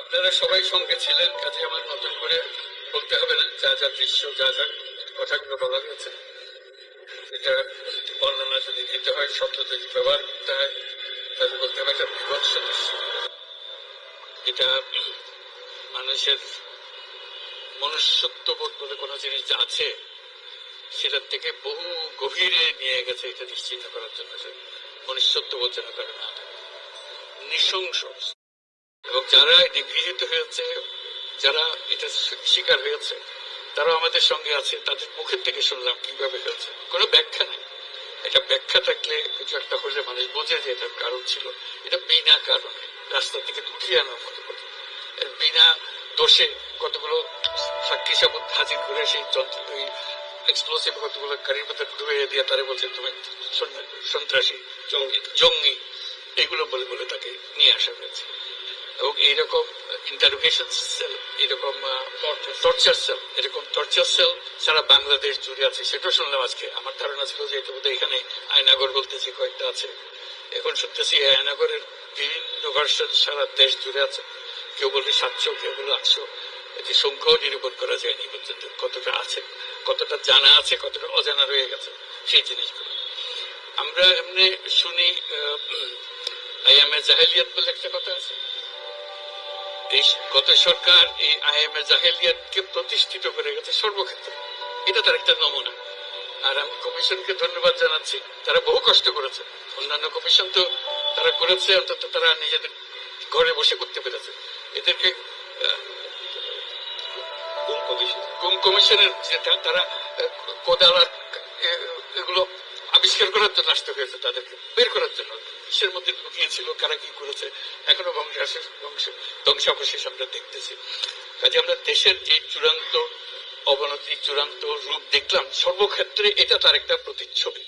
আপনারা সবাই সঙ্গে ছিলেন, কাজে আমার নতুন করে বলতে হবে না, যা যা দৃশ্য, যা যা কথাগুলো বলা হয়েছে। এটা বর্ণনা যদি দিতে হয় শব্দ যদি ব্যবহার করতে হয় তাহলে বলতে হবে একটা বিভৎস দৃশ্য। এটা মানুষের মনুষ্যত্ববোধ বলে কোনো জিনিস আছে, সেটার থেকে বহু গভীরে নিয়ে গেছে, এটা নিশ্চিত করার জন্য যে মনুষ্যত্ববোধ যেন করে না। নৃশংস এবং যারা নিগৃহীত হয়েছে, যারা এটা শিকার হয়েছে তারা আমাদের সঙ্গে আছে, তাদের মুখের থেকে শুনলাম কীভাবে হয়েছে। কোনো ব্যাখ্যা নেই। এটা ব্যাখ্যা থাকলে কিছু একটা হলে মানুষ বোঝে যে এটার কারণ ছিল। এটা বিনা কারণে রাস্তা থেকে উঠিয়ে আনার মতো কথা। বিনা দোষে কতগুলো সাক্ষী সাবুত হাজির করে সেই যন্ত্র ওই এক্সপ্লোসিভ কতগুলো গাড়ির মধ্যে ঢুকে দিয়ে তারা বলছে, তুমি সন্ত্রাসী, জঙ্গি জঙ্গি। এগুলো বলে বলে তাকে নিয়ে আসা হয়েছে। এবং এইরকম ইন্টারোগেশন সেল এরকম টর্চার সেল এরকম টর্চার সেল সারা বাংলাদেশ জুড়ে আছে। সেটাও শুনলাম আজকে। আমার ধারণা ছিল যে এটা বোধহয় এখানে আয়নাগর বলতেছি, কয়েকটা আছে। এখন শুনতেছি আয়নাগরের বিভিন্ন ভার্সন সারা দেশ জুড়ে আছে। কেউ বলবে সাতশো, কেউ বলবে আটশো। এটি সংখ্যাও নিরূপণ করা যায়নি পর্যন্ত। কতটা আছে, কতটা জানা আছে, কতটা অজানা রয়ে গেছে, সেই জিনিসগুলো। আমরা এমনি শুনি আইএমএ জাহেলিয়াত বলে একটা কথা আছে। এই গত সরকার এই আইএমএ জাহেলিয়াতকে প্রতিষ্ঠিত করে গেছে সর্বক্ষেত্রে। এটা তার একটা নমুনা। আর আমি কমিশনকে ধন্যবাদ জানাচ্ছি। তারা বহু কষ্ট করেছে। অন্যান্য কমিশন তো তারা করেছে অন্তত তারা নিজেদের ঘরে বসে করতে পেরেছে। এদেরকে কমিশনের যেটা তারা আহ, কোদাল আর এগুলো আবিষ্কার করার জন্য আসতে হয়েছে তাদেরকে বের করার জন্য। কিসের মধ্যে লুকিয়েছিল কারা কি করেছে, এখনও ধ্বংসাবশেষ ধ্বংস- ধ্বংসাবশেষ আমরা দেখতেছি। কাজে আমরা দেশের যে চূড়ান্ত অবনতি, চূড়ান্ত রূপ দেখলাম, সর্বক্ষেত্রে এটা তার একটা প্রতিচ্ছবি।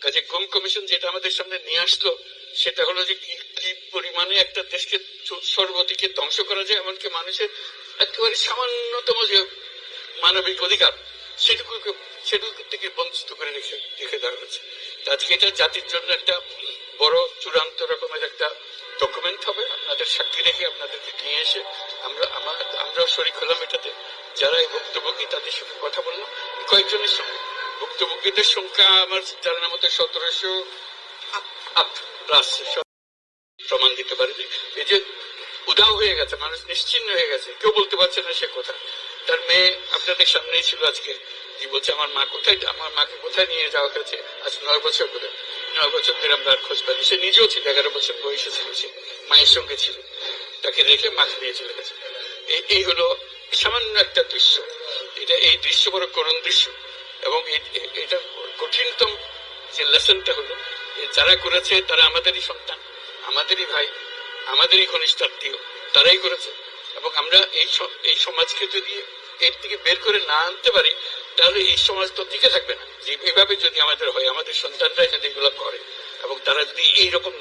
কাজে গুম কমিশন যেটা আমাদের সামনে নিয়ে আসলো, সেটা হলো যে কি পরিমাণে একটা দেশকে সর্বদিকে ধ্বংস করা যায়, এমনকি মানুষের একেবারে সামান্যতম যে মানবিক অধিকার সেটুকু সেটুকু থেকে বঞ্চিত করে রেখে রেখে দেওয়া হয়েছে। আজকে এটা জাতির জন্য একটা বড় চূড়ান্ত রকমের একটা ডকুমেন্ট হবে। আপনাদের সাক্ষী রেখে আপনাদেরকে নিয়ে এসে আমরা আমার আমরাও শরিক হলাম এটাতে। যারা এই ভুক্তভোগী, তাদের সঙ্গে কথা বললাম। কয়েকজনের সঙ্গে। ভুক্তভোগীদের সংখ্যা আমার জানার মতো সতেরোশো প্রমাণ দিতে পারে যে এই যে উদাও হয়ে গেছে, মানুষ নিশ্চিন্ন হয়ে গেছে। কেউ বলতে পারছে না সে কথা। তার মেয়ে আপনাদের সামনেই ছিল আজকে। যে বলছে, আমার মা কোথায়? আমার মাকে কোথায় নিয়ে যাওয়া হয়েছে? আজ নয় বছর ধরে। নয় বছর ধরে আমরা আর খোঁজ পাইনি। সে নিজেও ছিল, এগারো বছর বয়সে ছিল সে। মায়ের সঙ্গে ছিল। তাকে রেখে মাকে নিয়ে চলে গেছে। এই- হলো সামান্য একটা দৃশ্য। এটা, এই দৃশ্য বড় করুণ দৃশ্য। এবং এটা কঠিনতম যে লেসনটা হলো যারা করেছে তারা আমাদেরই সন্তান, আমাদেরই ভাই, আমাদেরই ঘনিষ্ঠ আত্মীয়, তারাই করেছে। এবং আমরা এই এই সমাজকে যদি এর থেকে বের করে না আনতে পারি, তাহলে এই সমাজ তো টিকে থাকবে না। যে এভাবে যদি আমাদের হয়, আমাদের সন্তানরাই যদি এগুলো করে, এবং তারা যদি এইরকম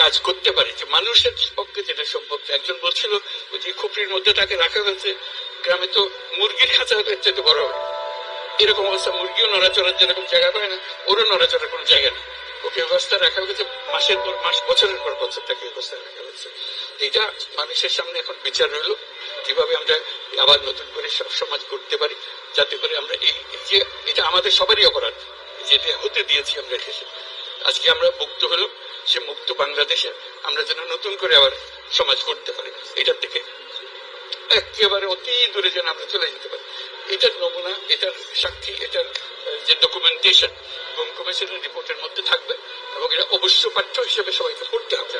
কাজ করতে পারে, যে মানুষের পক্ষে যেটা সম্ভব। একজন বলছিল যে খুপড়ির মধ্যে তাকে রাখা হয়েছে, গ্রামে তো মুরগির খাঁচা হতে চেয়ে বড় হয় এরকম অবস্থা। মুরগিও নড়াচড়ার যেরকম জায়গা পায় না, ওরও নড়াচড়ার কোনো জায়গা নেই। ওকে ব্যবস্থা রাখা হয়েছে, মাসের পর মাস, বছরের পর বছর তাকে ব্যবস্থা রাখা হয়েছে। এটা মানুষের সামনে এখন বিচার রইল। কীভাবে আমরা আবার নতুন করে সমাজ করতে পারি, যাতে করে আমরা এই যে এটা আমাদের সবারই অপরাধ, যেটা হতে দিয়েছি আমরা দেশে আজকে আমরা মুক্ত হলাম, সে মুক্ত বাংলাদেশে আমরা যেন নতুন করে আবার সমাজ করতে পারি। এটার থেকে একেবারে অতি দূরে যেন আমরা চলে যেতে পারি। এটার নমুনা, এটার সাক্ষী, এটার যে ডকুমেন্টেশন গুম কমিশনের রিপোর্টের মধ্যে থাকবে এবং এটা অবশ্য পাঠ্য হিসেবে সবাইকে পড়তে হবে।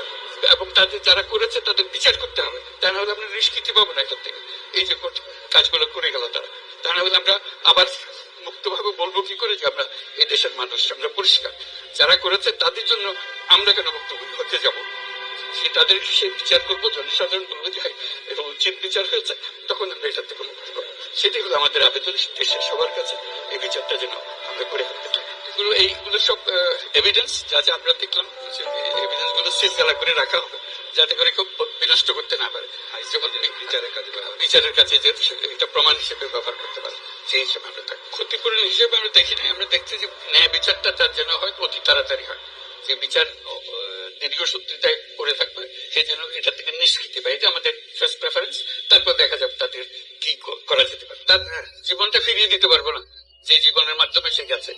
এবং তাদের যারা করেছে তাদের বিচার করতে হবে। তা না হলে আমরা নিষ্কৃতি পাবো না এটার থেকে। এই যে কাজগুলো করে গেল তারা। তা না হলে আমরা আবার মুক্তভাবে বলব কি করে যে আমরা এই দেশের মানুষ, আমরা পরিষ্কার। যারা করেছে তাদের জন্য আমরা কেন মুক্ত হতে যাব? সে তাদের সে বিচার করব, জনসাধারণ বলব যে এটা উচিত বিচার হয়েছে, তখন আমরা এটার থেকে মুক্ত করব সেটাই হলো আমাদের আবেদন দেশের সবার কাছে। এই বিচারটা যেন আমরা করে ফেলতে পারি। এগুলো এইগুলো সব এভিডেন্স যা যা আমরা দেখলাম এভিডেন্সগুলো করে রাখা হবে যাতে করে কেউ বিনষ্ট করতে না পারে। যখন বিচারের কাজে বিচারের কাছে যে এটা প্রমাণ হিসেবে ব্যবহার করতে পারে সেই হিসেবে আমরা ক্ষতিপূরণ হিসেবে আমরা দেখি আমরা দেখছি যে ন্যায় বিচারটা তার যেন হয় অতি তাড়াতাড়ি হয়। যে বিচার পড়ে থাকবে সেই জন্য এটা থেকে নিষ্কৃতি এটা আমাদের ফার্স্ট প্রেফারেন্স তারপর দেখা যাবে তাদের কি করা যেতে পারে। তার জীবনটা ফিরিয়ে দিতে পারব না। যে জীবনের মাধ্যমে সে গেছে।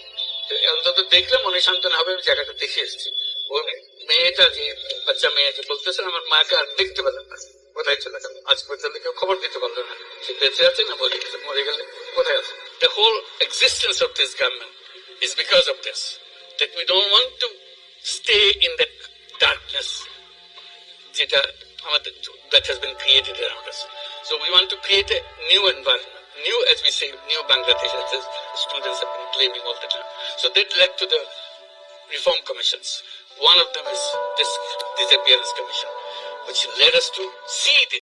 অন্তত দেখলে মনে সান্ত্বনা হবে আমি জায়গাটা দেখে এসেছি। ওই মেয়েটা যে বাচ্চা মেয়ে বলতেছে আমার মাকে আর দেখতে পেলাম না। কোথায় চলে গেল? আজ পর্যন্ত কেউ খবর দিতে পারল না। সে বেঁচে আছে না মরে গেছে? মরে গেলে কোথায় আছে? The whole existence of this government is because of this. That we don't want to stay in that darkness যেটা আমাদের that has been created around us. So we want to create a new environment, new as we say, new Bangladesh as the students have been claiming all the time. So that led to the reform commissions. One of them is this disappearance commission, which led us to see the